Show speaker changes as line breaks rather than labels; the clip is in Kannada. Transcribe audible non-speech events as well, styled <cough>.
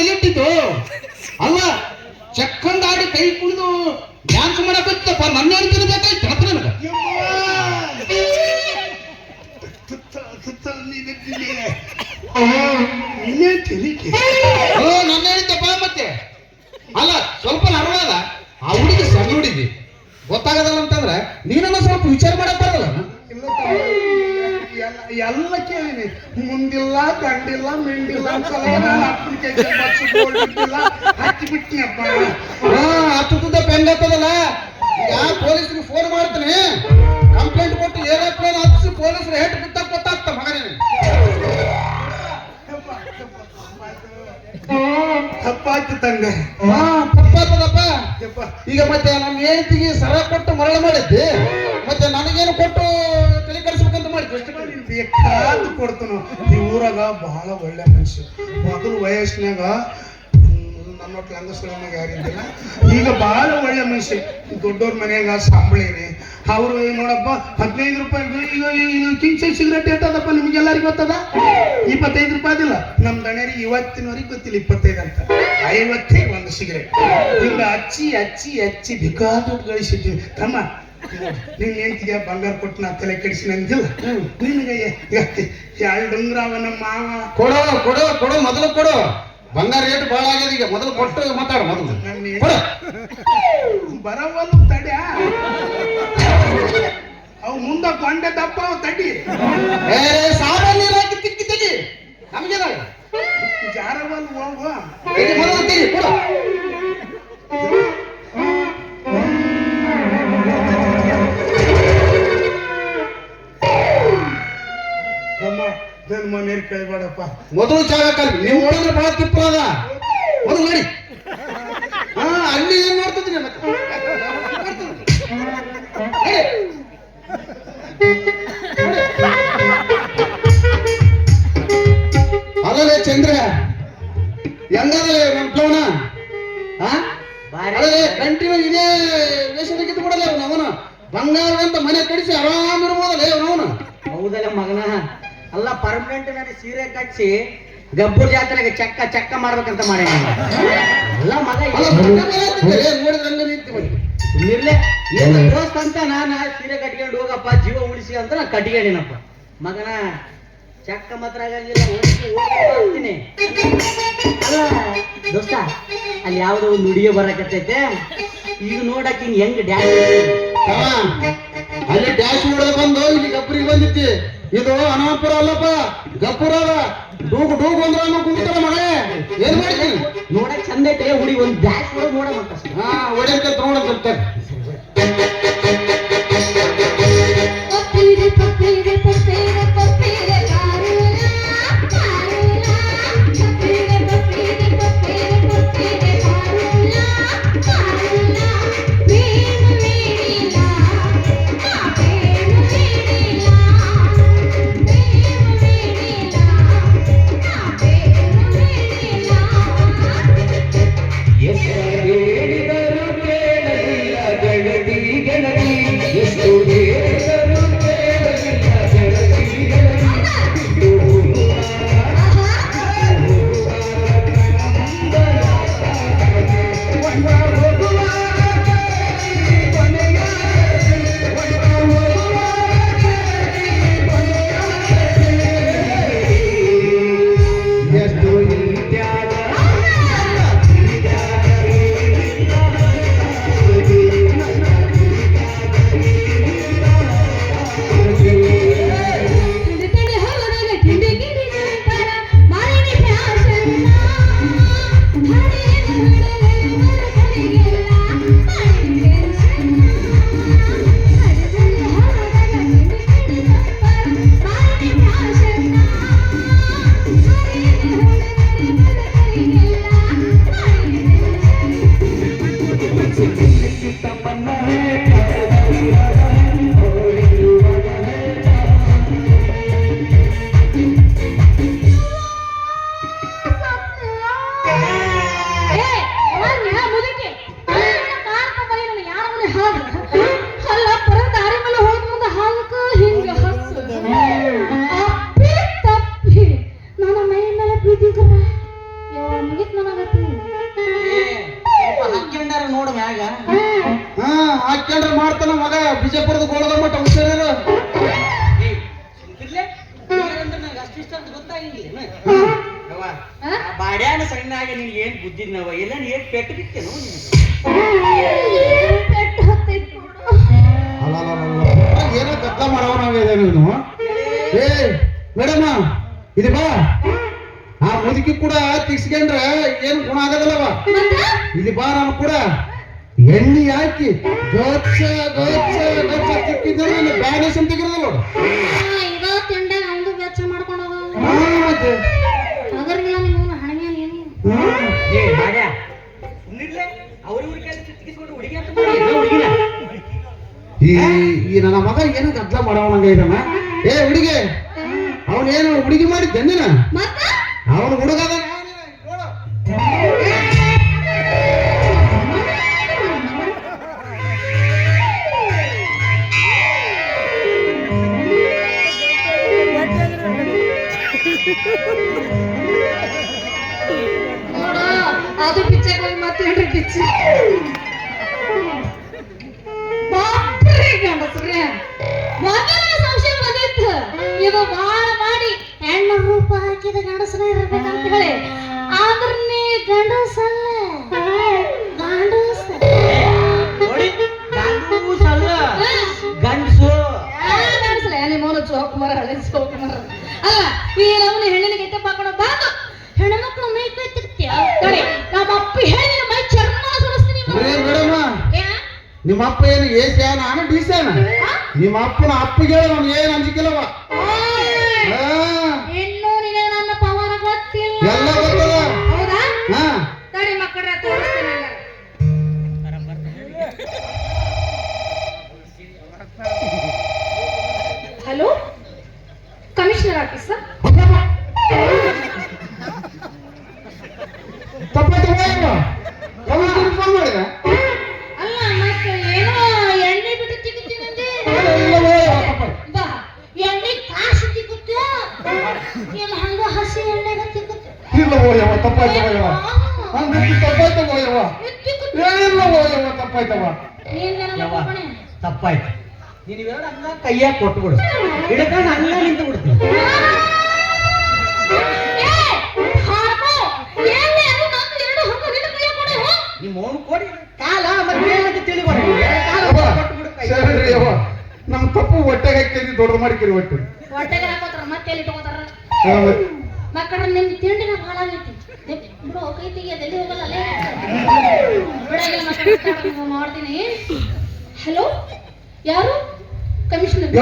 ಎಲ್ಲಿಟ್ಟಿದ್ದು? ಅಲ್ಲ ಚಕ್ಕಂದಾಡಿ ಕೈ ಕುಡಿದು ಡ್ಯಾನ್ಸ್ ಮಾಡಕತ್ತಪ್ಪ ನನ್ನ ಹೇಳ್ತೀನಿ ಬೇಕಾಯ್ತು ಹತ್ರ ನನಗೆ. ಓ ನನ್ನ ಹೇಳಿದ್ದಪ್ಪ ಮತ್ತೆ. ಅಲ್ಲ ಸ್ವಲ್ಪ ನರವಾದ ಆ ಹುಡುಗಿ ಸಣ್ಣ ಹುಡುಗಿ ಗೊತ್ತಾಗದಲ್ಲ ಅಂತಂದ್ರೆ ನೀನನ್ನ ಸ್ವಲ್ಪ ವಿಚಾರ
ತಮ್ಮ, ಎಲ್ಲ- ಕೇಳಿನಿ. ಮುಂದಿಲ್ಲ ದಂಡಿಲ್ಲ ಮಿಂಡಿಲ್ಲ ಅಪ್ಲಿಕೇಶನ್ ಹಚ್ಚಿ ಬಿಟ್ಟಿನಪ್ಪ
ಹಾ ಹತ್ತದ ಪೆಂಡ್ ಹತ್ತದಲ್ಲ ಈಗ ಪೊಲೀಸ್ಗೆ ಫೋನ್ ಮಾಡ್ತೀನಿ. ಕಂಪ್ಲೇಂಟ್ ಕೊಟ್ಟು ಏರೋಪ್ಲೇನ್ ಹತ್ತಿಸಿ ಪೊಲೀಸರು ಹೇಟ್ ಬಿಟ್ಟಾಗ ಗೊತ್ತಾಗ್ತ ಮಗನೇ
ತಪ್ಪಾಯ್ತು ತಂದೆ.
ಹಾ. ತಪ್ಪಾಗ್ತದಪ್ಪ
ಯಪ್ಪ
ಈಗ ಮತ್ತೆ ನಮ್ಮ ಹೆಂಡತಿಗೆ ಸರ ಕೊಟ್ಟು ಮರಳ ಮಾಡಿದ್ದೆ. ಮತ್ತೆ ನನಗೇನು ಕೊಟ್ಟು ಅಷ್ಟೇ
ಕಾದು ಕೊಡ್ತನು. ಈ ಊರಾಗ ಬಹಳ ಒಳ್ಳೆ ಮನುಷ್ಯ. ಮೊದಲ ವಯಸ್ಸಿನಾಗ ನಮ್ಮ ಲಂಗಸ್ಗಳನ್ನಾಗ ಯಾರಿದ್ದಿಲ್ಲ ಈಗ ಬಹಳ ಒಳ್ಳೆ ಮನುಷ್ಯ. ದೊಡ್ಡವ್ರ ಮನ್ಯಾಗ ಅವ್ರು ಅವರು ನೋಡಪ್ಪ ಹದಿನೈದು ರೂಪಾಯಿ ಕಿಂಗ್ ಸೈಜ್ ಸಿಗರೇಟ್ ಎಷ್ಟದಪ್ಪ ನಿಮ್ಗೆಲ್ಲರಿಗೂ ಗೊತ್ತದ? ಇಪ್ಪತ್ತೈದು ರೂಪಾಯಿ ಅದಿಲ್ಲ. ನಮ್ಮ ದಣಿಯರಿಗೆ ಇವತ್ತಿನವರಿಗೆ ಗೊತ್ತಿಲ್ಲ ಇಪ್ಪತ್ತೈದು ಅಂತ. ಐವತ್ತೈದು ಒಂದು ಸಿಗರೇಟ್. ಹಿಂಗ ಹಚ್ಚಿ ಹಚ್ಚಿ ಹಚ್ಚಿ ಬೇಕಾದ ಗಳಿಸಿದ್ವಿ. ತಮ್ಮ ನಿನ್ ಹೆಂಡತಿಗೆ ಬಂಗಾರ ಕೊಟ್ಟು ನಾ ತಲೆ ಕೆಡಿಸಿ ನಂದಿಲ್ಲ ನಿನಗೆ ಎರಡು ಉಂಗ್ರ ಅವ ನಮ್ಮ ಮಾವ.
ಕೊಡೋ ಕೊಡೋ ಕೊಡೋ ಮೊದಲು ಕೊಡು. ಬಂಗಾರ ರೇಟ್ ಭಾಳ ಆಗ್ಯದ ಈಗ. ಮೊದಲು ಕೊಟ್ಟು ಮಾತಾಡು ಮೊದಲು.
ನನ್ನ? ಬರವಲ್ಲು ತಡ್ಯ. ಅವು ಮುಂದ ಕೊಂಡೆ ದಪ್ಪ ಅವ ತಡಿ
ಏ ಸಾಮಾನ್ಯ ತಿಕ್ಕಿ ತೆಗಿ ನಮ್ಗೆ
ಜಾರವಲ್ಲು ಹೋಗು ಕೇಳಬೇಡಪ್ಪ
ಮೊದಲು ಜಾಗ ಕಲ್ವಿ ನೀವು ಒಳಗೆ ಬಹಳ ಅದ. ಮೊದಲು ನೋಡಿ. ಹಾ ಅಲ್ಲಿ ಏನ್ ಮಾಡ್ತಿದ್ರಿ. ಅಲ್ಲಲೇ ಚಂದ್ರ. ಹೆಂಗದಲೇ ನಮ್ ಪ್ಲವನ ಹಾ? ಅಲ್ಲೇ ಕಂಟಿನ್ಯೂ ಇದೇ ಕಿತ್ತು ಬಿಡಲ್ಲ ಅವನು. ಬಂಗಾರ ಅಂತ ಮನೆ ಕಡಿಸಿ ಆರಾಮ ಇರ್ಬೋದಲ್ಲ ಅವನು.
ಹೌದಲ್ಲ ಮಗನ. ಅಲ್ಲ ಪರ್ಮನೆಂಟ್ ನನಗೆ ಸೀರೆ ಕಚ್ಚಿ ಗಬ್ಬೂರ್ ಜಾತ್ರೆಗೆ ಚಕ್ಕ ಚಕ್ಕ ಮಾಡ್ಬೇಕಂತ ಮಾಡಿ ಅಲ್ಲ ಮಗ ಇರ್ಲೆ ದೋಸ್ತ ಅಂತ ನಾನು ಸೀರೆ ಕಟ್ಕೊಂಡು ಹೋಗಪ್ಪ ಜೀವ ಉಳಿಸಿ ಅಂತ ನಾ ಕಟ್ಕೊಂಡಿನಪ್ಪ ಮಗನ ಚಕ್ಕ ಮಾತ್ರ ಆಗಂಗಿಲ್ಲ ಓಡಿಸಿ ಹೋಗ್ತೀನಿ ಅಲ್ಲ ದೋಸ್ತ ಅಲ್ಲಿ ಯಾವ್ದೋ ಒಂದು ಹುಡುಗಿ ಬರಕತ್ತೈತೆ. ಈಗ ನೋಡಕ್ಕೆ ಹಿಂಗ್ ಹೆಂಗ್ ಡ್ಯಾನ್ಸ್
ಅಲ್ಲಿ ಡ್ಯಾಶ್ ಮಾಡೋ ಬಂದು ಇಲ್ಲಿ ಗಬ್ಬರಿಗೆ ಬಂದಿತ್ತಿ ಇದು ಅನಾಪುರ ಅಲ್ಲಪ್ಪ ಅದ. ಡೂಗು ಡೂಗು ಅಂದ್ರೆ ಅನ್ನೋ ಕುಂತಾರ ಮಳೆ ಏನ್ ಮಾಡ್ತೀನಿ
ನೋಡಕ್ ಚಂದ ಐತೆ ಹುಡುಗಿ ಒಂದ್ ಡ್ಯಾಶ್ ನೋಡ ನೋಡ ಮತ್ತ
ಹಾ ಒಡೆಯಂತ ತಗೊಂಡ್
ಪಪ್ಪೀರೆ
Yeah. <laughs> ಬಾಡ್ಯಾನ ಸಣ್ಣಾಗ ನಿನ್ಗೆ ಏನ್ ಬುದ್ಧಿದ್ನವ ಎಲ್ಲ ನೀ ಏನ್ ಪೆಟ್ಟು ಬಿತ್ತೇನು
ನೋಡು.
ಏನೋ ಕತ್ಲ ಮಾಡವ ನಾವಿದೆ ನೀನು? ಏ ಮೇಡಮ್ ಇದು ಬಾ. ಆ ಮುದುಕಿ ಕೂಡ ತಿರ್ಸ್ಕೊಂಡ್ರೆ ಏನ್ ಗುಣ ಆಗದಲ್ಲವ? ಇಲ್ಲಿ ಬಾ ನಾನು ಕೂಡ. ಎಣ್ಣೆ ಹಾಕಿ ಗೋಚ ಗೋಚ ಗೋಚ ತಿಕ್ಕಿದ್ರೆ ಬ್ಯಾಲೆನ್ಸ್ ಅಂತ ತೆಗಿರೋದಲ್ಲ
ಏನೋ
ಗದ್ಲ ಮಾಡವನಂಗ ಇದ್ದಾನ ಏ ಹುಡುಗಿ ಅವನೇನು ಹುಡುಗಿ ಮಾಡಿದ್ದೆ ನೀನ
ಮತ್ತ
ಅವನು ಹುಡುಗ ಅದಾನ, ನೋಡು.
ನೋಡ ಅದು ಪಿಚ್ಚಕ್ಕೆ ಹೋಗಿ ಮತ್ತೇನ್ರಿ ಪಿಚ್ಚ ಬಾಪ್ರಿ ಗಂಡಸ್ರೆ ಮೊದಲ ಸಂಶಯ ಬಂದಿತ್ತು. ಇದು ಬಾಳ ಮಾಡಿ ಹೆಣ್ಣು ರೂಪ ಹಾಕಿದ ಗಂಡಸರೇ ಇರ್ಬೇಕಂತ ಹೇಳಿ. ಆದ್ರ ನೀ ಗಂಡಸಲ್ಲ. ಗಂಡಸ.
ನೋಡಿ ಗಂಡೂಸ್.
ಗಂಡಸಲ್ಲ ನಿಮ್ಮವನು ಚೌಕ್ ಮರ ಹಳೆ ಚೌಕ್ ಮರ ಅಲ್ಲ ಈ ನಮ್ಮನೆ ಹೆಣ್ಣಿನ ಗೆಟ್ಟ ಹಾಕೊಂಡು ಬಾತು ಹೆಣ್ಣು ಮಕ್ಕಳು ಮೈ ಕೈ ತಿಕ್ತಿಯ ನೋಡಿ ನಮ್ಮ ಅಪ್ಪ ಮೈ ಚರ್ಮ ಸುಡಿಸ್ತೀನಿ
ಏ ಮೇಡಮ್ ನಿಮ್ಮ ಅಪ್ಪ ಏನು ಏಸ್ಯಾನ ನಾನು ಡಿಸ್ಯಾನ ನಿಮ್ಮ ಅಪ್ಪನ ಅಪ್ಪಗೆ ಅವ್ನು ಏನು ಅಂಜಿಕಿಲ್ಲವ
ತಿಗುತ್ತು
ಯವ ತಪ್ಪಾಯ್ತವ ಯವ ಅಂದ್ರೆ ತಪ್ಪಾಯ್ತವೋ ಯವ ಏನಿಲ್ಲವೋ ಯವ ತಪ್ಪಾಯ್ತವ
ಯವ್ವ ತಪ್ಪಾಯ್ತು. ನೀನು ಇವೆರಡು ಹಂಗ ಕೈಯಾಗ ಕೊಟ್ಬಿಡು. ಹಿಡ್ಕೊಂಡು ಹಂಗ ನಿಂತು ಬಿಡ್ತೀನಿ. ನಿಮ್ಮ ಅವನು ಕೊಡಿ ಕಾಲ ಮತ್ತೆ ಏನಂತ ತಿಳಿಬಾರ
ಸರಿ ಯವ್ವ. ನಮ್ಮ ತಪ್ಪು ಹೊಟ್ಟೆಗೆ ಹಾಕಿ ದೊಡ್ಡದು ಮಾಡಿಕಿರಿ ಹೊಟ್ಟೆ
ಹೊಟ್ಟೆಗೆ ಹಾಕೋತಾರ ಮತ್ತೆ ಎಲ್ಲಿ ತಗೋತಾರ. ಮಕ್ಕಳ ನಿಮ್ ತಿಂಡಿನ ಮಾಡ್ತೀನಿ. ಹಲೋ ಯಾರು? ಕಮಿಷನರ್